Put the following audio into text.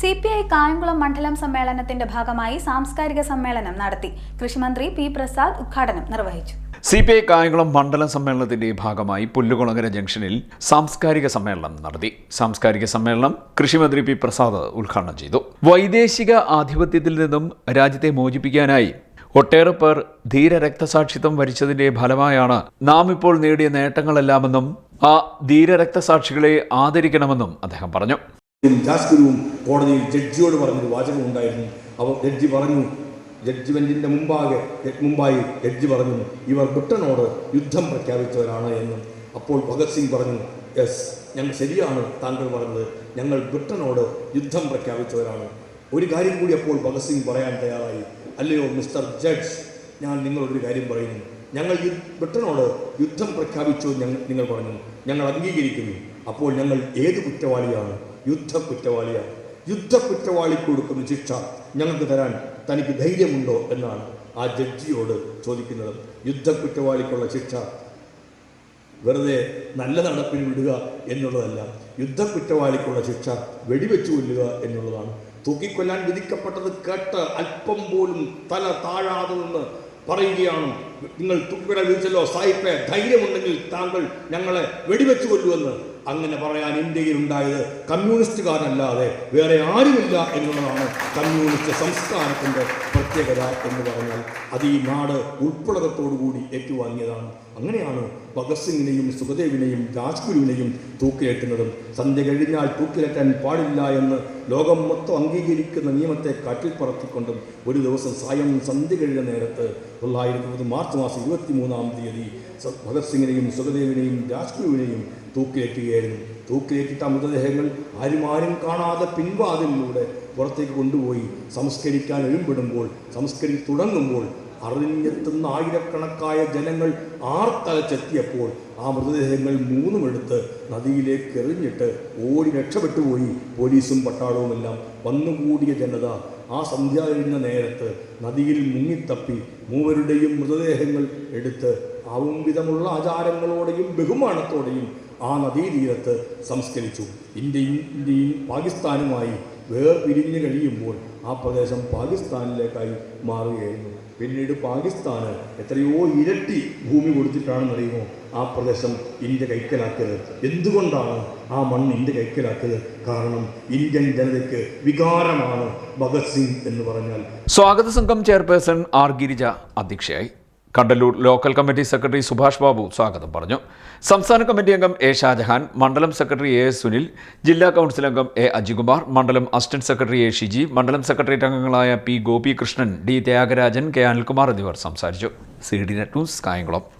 C P I Kayamkulam മണ്ഡലം സമ്മേളനത്തിന്റെ ഭാഗമായി സാംസ്കാരിക സമ്മേളനം നടത്തി. കൃഷിമന്ത്രി പി പ്രസാദ് ഉദ്ഘാടനം നിർവഹിച്ചു. സി പി ഐ കായംകുളം മണ്ഡലം സമ്മേളനത്തിന്റെ ഭാഗമായി പുല്ലുകുളങ്ങര ജംഗ്ഷനിൽ സാംസ്കാരിക സമ്മേളനം നടത്തി. സാംസ്കാരിക സമ്മേളനം കൃഷിമന്ത്രി പി പ്രസാദ് ഉദ്ഘാടനം ചെയ്തു. വൈദേശിക ആധിപത്യത്തിൽ നിന്നും രാജ്യത്തെ മോചിപ്പിക്കാനായി ഒട്ടേറെ പേർ ധീര രക്തസാക്ഷിത്വം വരിച്ചതിന്റെ ഫലമായാണ് നാം ഇപ്പോൾ നേടിയ നേട്ടങ്ങളെല്ലാമെന്നും ആ ധീര രക്തസാക്ഷികളെ ആദരിക്കണമെന്നും അദ്ദേഹം പറഞ്ഞു. ജാസ്കുരുവും കോടതിയിൽ ജഡ്ജിയോട് പറഞ്ഞൊരു വാചകം ഉണ്ടായിരുന്നു. അവർ ജഡ്ജി പറഞ്ഞു ജഡ്ജ്മെന്റിന്റെ മുമ്പാകെ മുമ്പായി ജഡ്ജി പറഞ്ഞു ഇവർ ബ്രിട്ടനോട് യുദ്ധം പ്രഖ്യാപിച്ചവരാണ് എന്നും. അപ്പോൾ ഭഗത് സിംഗ് പറഞ്ഞു യെസ് ഞങ്ങൾ ശരിയാണ് താങ്കൾ പറഞ്ഞത്. ഞങ്ങൾ ബ്രിട്ടനോട് യുദ്ധം പ്രഖ്യാപിച്ചവരാണ്. ഒരു കാര്യം കൂടി അപ്പോൾ ഭഗത് സിംഗ് പറയാൻ തയ്യാറായി. അല്ലയോ മിസ്റ്റർ ജഡ്ജ് ഞാൻ നിങ്ങളൊരു കാര്യം പറയുന്നു. ഞങ്ങൾ ബ്രിട്ടനോട് യുദ്ധം പ്രഖ്യാപിച്ചു ഞങ്ങൾ നിങ്ങൾ പറഞ്ഞു. ഞങ്ങൾ അംഗീകരിക്കുന്നു. അപ്പോൾ ഞങ്ങൾ ഏത് കുറ്റവാളിയാണ്? യുദ്ധ കുറ്റവാളിയാണ് യുദ്ധ കുറ്റവാളിക്ക് കൊടുക്കുന്ന ശിക്ഷ ഞങ്ങൾക്ക് തരാൻ തനിക്ക് ധൈര്യമുണ്ടോ എന്നാണ് ആ ജഡ്ജിയോട് ചോദിക്കുന്നത്. യുദ്ധ കുറ്റവാളിക്കുള്ള ശിക്ഷ വെറുതെ നല്ല നടപ്പിന് വിടുക എന്നുള്ളതല്ല യുദ്ധ കുറ്റവാളിക്കുള്ള ശിക്ഷ വെടിവെച്ചു കൊല്ലുക എന്നുള്ളതാണ്. തൂക്കിക്കൊല്ലാൻ വിധിക്കപ്പെട്ടത് കേട്ട് അല്പം പോലും തല താഴാതെ നിന്ന് പറയുകയാണ് നിങ്ങൾ തൂക്കിക്കൊല വീഴ്ചല്ലോ സായിപ്പെ ധൈര്യമുണ്ടെങ്കിൽ താങ്കൾ ഞങ്ങളെ വെടിവെച്ചു കൊല്ലുമെന്ന് അങ്ങനെ പറയാൻ ഇന്ത്യയിൽ ഉണ്ടായത് കമ്മ്യൂണിസ്റ്റുകാരല്ലാതെ വേറെ ആരുമില്ല എന്നുള്ളതാണ് കമ്മ്യൂണിസ്റ്റ് സംസ്ഥാനത്തിന്റെ പ്രത്യേകത എന്ന് പറഞ്ഞാൽ അത് ഈ നാട് ഉൾപ്പെടകത്തോടുകൂടി ഏറ്റുവാങ്ങിയതാണ്. അങ്ങനെയാണ് ഭഗത് സിംഗിനെയും സുഖദേവിനെയും രാജ്ഗുരുവിനെയും തൂക്കിലേറ്റുന്നതും. സന്ധ്യ കഴിഞ്ഞാൽ തൂക്കിലേറ്റാൻ പാടില്ല എന്ന് ലോകം മൊത്തം അംഗീകരിക്കുന്ന നിയമത്തെ കാറ്റിൽ പറത്തിക്കൊണ്ടും ഒരു ദിവസം സായം സന്ധ്യ കഴിഞ്ഞ നേരത്ത് തൊള്ളായിരത്തി ഇരുപത് മാർച്ച് മാസം ഇരുപത്തി മൂന്നാം തീയതി ഭഗത് സിംഗിനെയും സുഖദേവിനെയും രാജ്ഗുരുവിനെയും തൂക്കിലേറ്റുകയായിരുന്നു. തൂക്കിലേറ്റിട്ട മൃതദേഹങ്ങൾ ആരും ആരും കാണാതെ പിൻവാതിലൂടെ പുറത്തേക്ക് കൊണ്ടുപോയി സംസ്കരിക്കാൻ എഴുമ്പെടുമ്പോൾ സംസ്കരി തുടങ്ങുമ്പോൾ അറിഞ്ഞെത്തുന്ന ആയിരക്കണക്കായ ജനങ്ങൾ ആർത്തലച്ചെത്തിയപ്പോൾ ആ മൃതദേഹങ്ങൾ മൂന്നും എടുത്ത് നദിയിലേക്ക് എറിഞ്ഞിട്ട് ഓടി രക്ഷപ്പെട്ടുപോയി. പോലീസും പട്ടാളവുമെല്ലാം വന്നുകൂടിയ ജനത ആ സന്ധ്യ എഴുന്ന നേരത്ത് നദിയിൽ മുങ്ങിത്തപ്പി മൂവരുടെയും മൃതദേഹങ്ങൾ എടുത്ത് ആവും വിധമുള്ള ആചാരങ്ങളോടെയും ബഹുമാനത്തോടെയും ആ നദീതീരത്ത് സംസ്കരിച്ചു. ഇന്ത്യയും ഇന്ത്യയും പാകിസ്ഥാനുമായി വേർപിരിഞ്ഞു കഴിയുമ്പോൾ ആ പ്രദേശം പാകിസ്ഥാനിലേക്കായി മാറുകയായിരുന്നു. പിന്നീട് പാകിസ്ഥാന് എത്രയോ ഇരട്ടി ഭൂമി കൊടുത്തിട്ടാണെന്നറിയുമോ ആ പ്രദേശം ഇന്ത്യ കൈക്കലാക്കിയത്? എന്തുകൊണ്ടാണ് ആ മണ്ണ് ഇന്ത്യ കൈക്കലാക്കിയത്? കാരണം ഇന്ത്യൻ ജനതയ്ക്ക് വികാരമാണ് ഭഗത് സിംഗ് എന്ന് പറഞ്ഞാൽ. സ്വാഗത സംഘം ചെയർപേഴ്സൺ ആർ ഗിരിജ അധ്യക്ഷയായി. Kandallur local committee secretary Subhash Babu സ്വാഗതം പറഞ്ഞു. സംസ്ഥാന കമ്മിറ്റി അംഗം എ ഷാജഹാൻ മണ്ഡലം സെക്രട്ടറി എ എസ് സുനിൽ ജില്ലാ കൗൺസിൽ അംഗം എ അജികുമാർ മണ്ഡലം അസിസ്റ്റന്റ് സെക്രട്ടറി എ ഷിജി മണ്ഡലം സെക്രട്ടേറിയറ്റ് അംഗങ്ങളായ P Gopikrishnan D Thyagarajan K Anilkumar എന്നിവർ സംസാരിച്ചു. C D net news Kayamkulam.